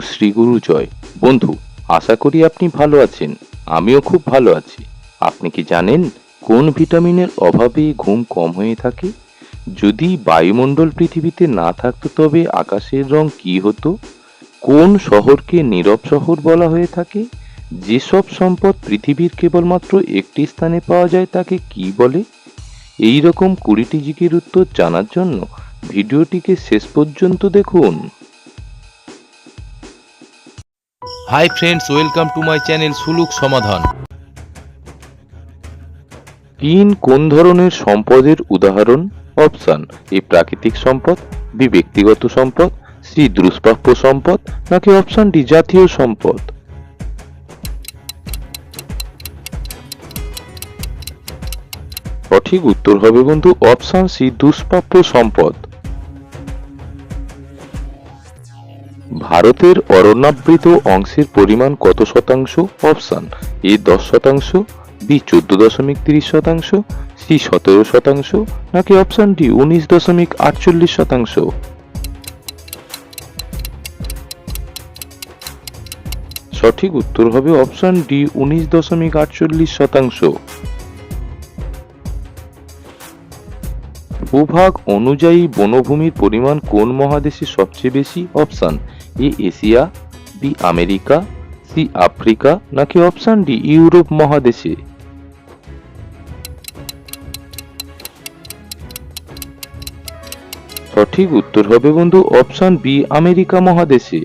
শ্রীগুরু জয়। বন্ধু, আশা করি আপনি ভালো আছেন। আমিও খুব ভালো আছি। আপনি কি জানেন কোন ভিটামিনের অভাবে ঘুম কম হয়ে থাকে? যদি বায়ুমণ্ডল পৃথিবীতে না থাকতো তবে আকাশের রং কি হতো? কোন শহরকে নীরব শহর বলা হয়ে থাকে? যেসব সম্পদ পৃথিবীর কেবলমাত্র একটি স্থানে পাওয়া যায় তাকে কি বলে? এই রকম কুড়িটি জিকের উত্তর জানার জন্য ভিডিওটিকে শেষ পর্যন্ত দেখুন। Hi friends welcome to my channel সুলুক সমাধান তিন কোন ধরনের সম্পদের উদাহরণ? অপশন এ প্রাকৃতিক সম্পদ, বি ব্যক্তিগত সম্পদ, সি দুষ্প্রাপ্য সম্পদ, নাকি অপশন ডি জাতীয় সম্পদ? সঠিক উত্তর হবে বন্ধু অপশন সি দুষ্প্রাপ্য সম্পদ। ভারতের অরণ্যাবৃত অংশের পরিমাণ কত শতাংশ? অপশন এ দশ শতাংশ, বি চোদ্দ দশমিক তিরিশ শতাংশ, সি সতেরো শতাংশ, নাকি অপশন ডি উনিশ দশমিক আটচল্লিশ শতাংশ? সঠিক উত্তর হবে অপশন ডি উনিশ দশমিক আটচল্লিশ শতাংশ। ভূভাগ অনুযায়ী বনভূমির পরিমাণ কোন মহাদেশে সবচেয়ে বেশি? Option A Asia, B America, C Africa, নাকি অপশন ডি ইউরোপ মহাদেশে? সঠিক উত্তর হবে বন্ধু অপশন বি আমেরিকা মহাদেশে।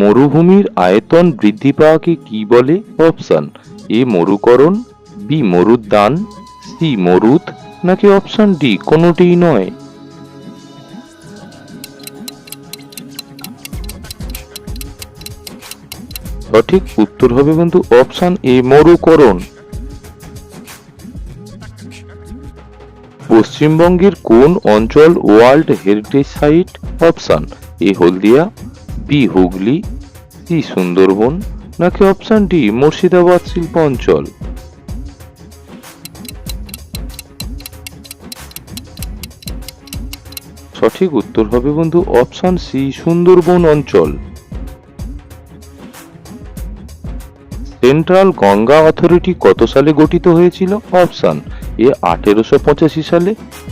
মরুভূমির আয়তন বৃদ্ধি পাওয়াকে কি বলে? অপশন এ মরুকরণ, বি মরুদ্যান, সি মরুদ নাকি অপশন ডি কোনোটিই নয়? সঠিক উত্তর হবে বন্ধু অপশন এ মরুকরণ। পশ্চিমবঙ্গের কোন অঞ্চল world heritage site option A Haldia B Hooghly C Sundarban, নাকি অপশন ডি মুর্শিদাবাদ শিল্প অঞ্চল? সঠিক উত্তর হবে বন্ধু অপশন সি সুন্দরবন অঞ্চল। সেন্ট্রাল গঙ্গা অথরিটি কত সালে গঠিত হয়েছিল? অপশন এ আঠেরোশো পঁচাশি সালে,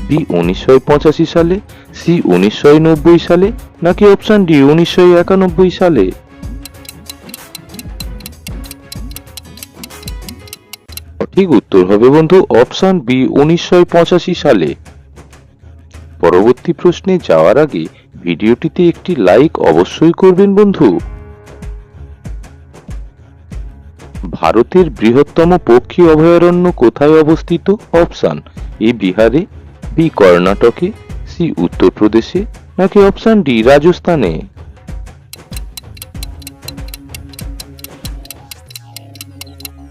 বি উনিশশো পঁচাশি সালে, সি উনিশশো নব্বই সালে, নাকি অপশান ডি উনিশশো একানব্বই সালে? সঠিক উত্তর হবে বন্ধু অপশান বি উনিশশো পঁচাশি সালে। পরবর্তী প্রশ্নে যাওয়ার আগে ভিডিওটিতে একটি লাইক অবশ্যই করবেন বন্ধু। ভারতের বৃহত্তম পক্ষী অভয়ারণ্য কোথায় অবস্থিত? অপশান এ বিহারে বি কর্ণাটকে সি উত্তরপ্রদেশে, নাকি অপশন ডি রাজস্থানে?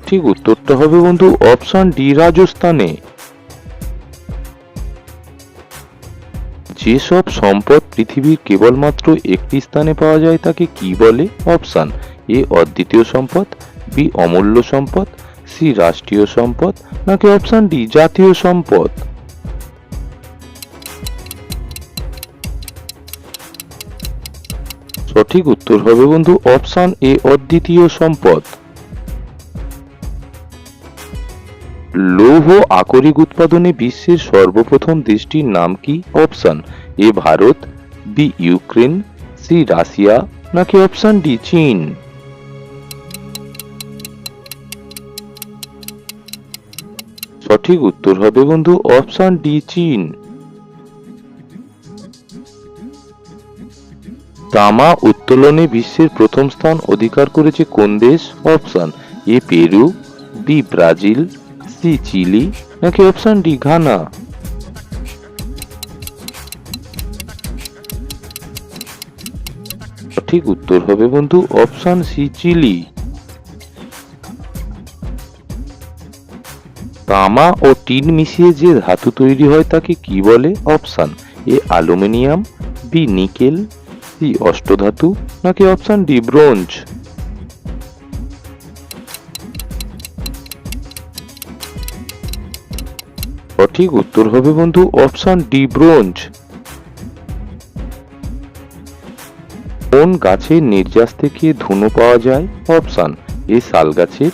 ঠিক উত্তরটা হবে বন্ধু অপশন ডি রাজস্থানে। যেসব সম্পদ পৃথিবীর কেবলমাত্র একটি স্থানে পাওয়া যায় তাকে কি বলে? অপশান এ অদ্বিতীয় সম্পদ। বি, অমূল্য সম্পদ, সি, রাষ্ট্রীয় সম্পদ, নাকি অপশন ডি, জাতীয় সম্পদ? সঠিক উত্তর হবে বন্ধু অপশন এ, অদ্বিতীয় সম্পদ। লৌহ আকরিক উৎপাদনে বিশ্বের সর্বপ্রথম দেশটির নাম কি? Option A, Bharat, B, Ukraine, C, Russia, নাকি অপশন ডি, চীন? সঠিক উত্তর হবে বন্ধু অপশন ডি, চীন। তামা উত্তোলনে বিশ্বের প্রথম স্থান অধিকার করেছে কোন দেশ? Option A, Peru, B, Brazil, C, Chile, নাকি অপশন ডি, ঘানা? সঠিক উত্তর হবে বন্ধু অপশন সি, চিলি। তামা ও টিন মিশিয়ে যে ধাতু তৈরি হয় তাকে কি বলে? Option A aluminium, B nickel, C অষ্টধাতু, নাকি অপশান ডি ব্রোঞ্জ? সঠিক উত্তর হবে বন্ধু অপশান ডি ব্রোঞ্জ। কোন গাছের নির্যাস থেকে ধুনো পাওয়া যায়? অপশান এ শাল গাছের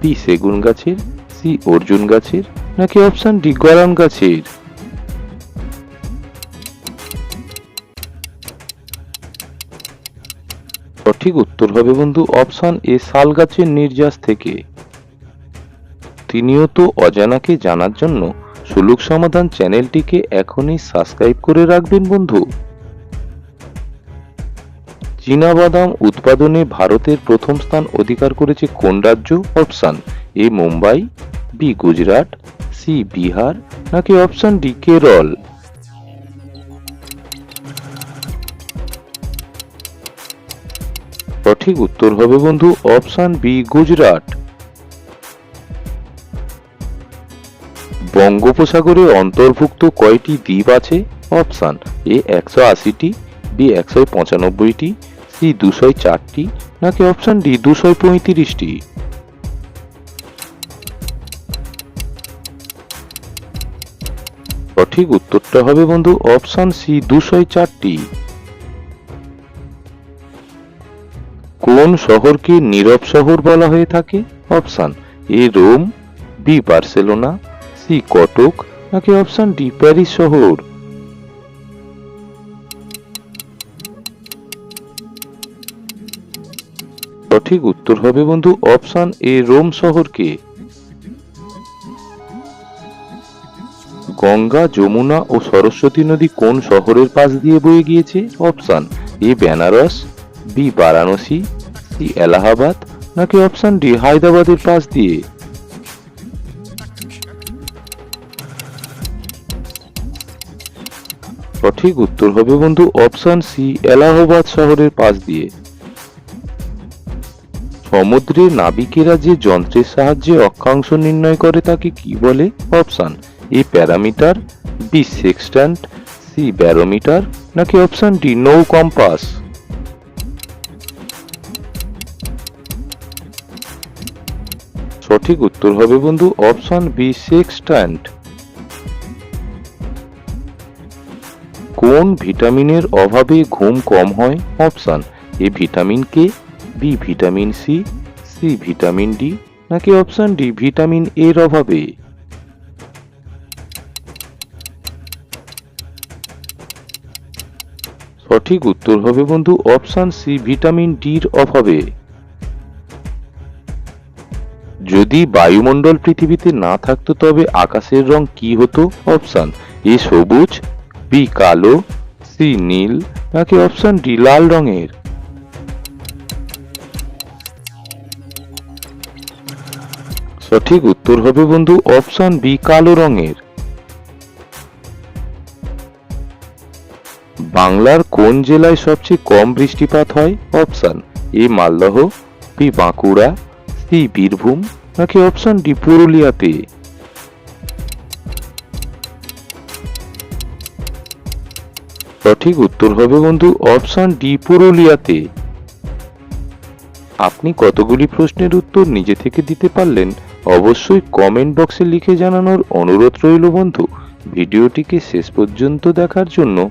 বি সেগুন গাছের সি অর্জুন গাছের নাকি অপশান ডি গরান গাছের? সঠিক উত্তর হবে বন্ধু অপশান এ শাল গাছের নির্যাস থেকে। তিনিও তো অজানাকে জানার জন্য সুলুক সমাধান চ্যানেলটিকে এখনই সাবস্ক্রাইব করে রাখবেন বন্ধু। চীনাবাদাম উৎপাদনে ভারতের প্রথম স্থান অধিকার করেছে কোন রাজ্য? Option A Mumbai B Gujarat C Bihar নাকি অপশান ডি কেরল সঠিক উত্তর হবে বন্ধু অপশান বি গুজরাট বঙ্গোপসাগরে অন্তর্ভুক্ত কয়টি দ্বীপ আছে? অপশান এ একশো আশিটি বি একশো পঁচানব্বইটি সি দুশো চারটি, নাকি অপশান ডি দুশো পঁয়ত্রিশটি? সঠিক উত্তরটা হবে বন্ধু অপশান সি দুশো চারটি। কোন শহরকে নীরব শহর বলা হয়ে থাকে? Option A, Rome, B, Barcelona, C, Cuttack, নাকি অপশান ডি, প্যারিস শহর? সঠিক উত্তর হবে বন্ধু অপশান এ, রোম শহরকে। গঙ্গা, যমুনা ও সরস্বতী নদী কোন শহরের পাশ দিয়ে বয়ে গিয়েছে? Option A Benares B Varanasi C Allahabad, নাকি অপশান ডি হায়দ্রাবাদের পাশ দিয়ে? সঠিক উত্তর হবে বন্ধু অপশান সি এলাহাবাদ শহরের পাশ দিয়ে। সমুদ্রে নাবিকেরা যে যন্ত্রের সাহায্যে অক্ষাংশ নির্ণয় করে তাকে কি বলে? Option A parameter B sextant C barometer নাকি অপশান ডি নৌ কম্পাস সঠিক উত্তর হবে বন্ধু অপশন বি সেক্সট্যান্ট কোন ভিটামিনের অভাবে ঘুম কম হয়? Option A vitamin K B vitamin C C vitamin D নাকি অপশন ডি ভিটামিন এর অভাবে? সঠিক উত্তর হবে বন্ধু অপশন সি, ভিটামিন ডির অভাবে। যদি বায়ুমণ্ডল পৃথিবীতে না থাকতো, তবে আকাশের রং কি হতো? অপশন এ, সবুজ, বি, কালো, সি, নীল, নাকি অপশন ডি, লাল রঙের? সঠিক উত্তর হবে বন্ধু অপশন বি, কালো রঙের। বাংলার কোন জেলায় সবচেয়ে কম বৃষ্টিপাত হয়? Option A Malda B Bankura C Birbhum, নাকি অপশন ডি পুরুলিয়াতে? সঠিক উত্তর হবে বন্ধু অপশন ডি পুরুলিয়াতে। আপনি কতগুলি প্রশ্নের উত্তর নিজে থেকে দিতে পারলেন? অবশ্যই কমেন্ট বক্সে লিখে জানানোর অনুরোধ রইল বন্ধু। ভিডিওটিকে শেষ পর্যন্ত দেখার জন্য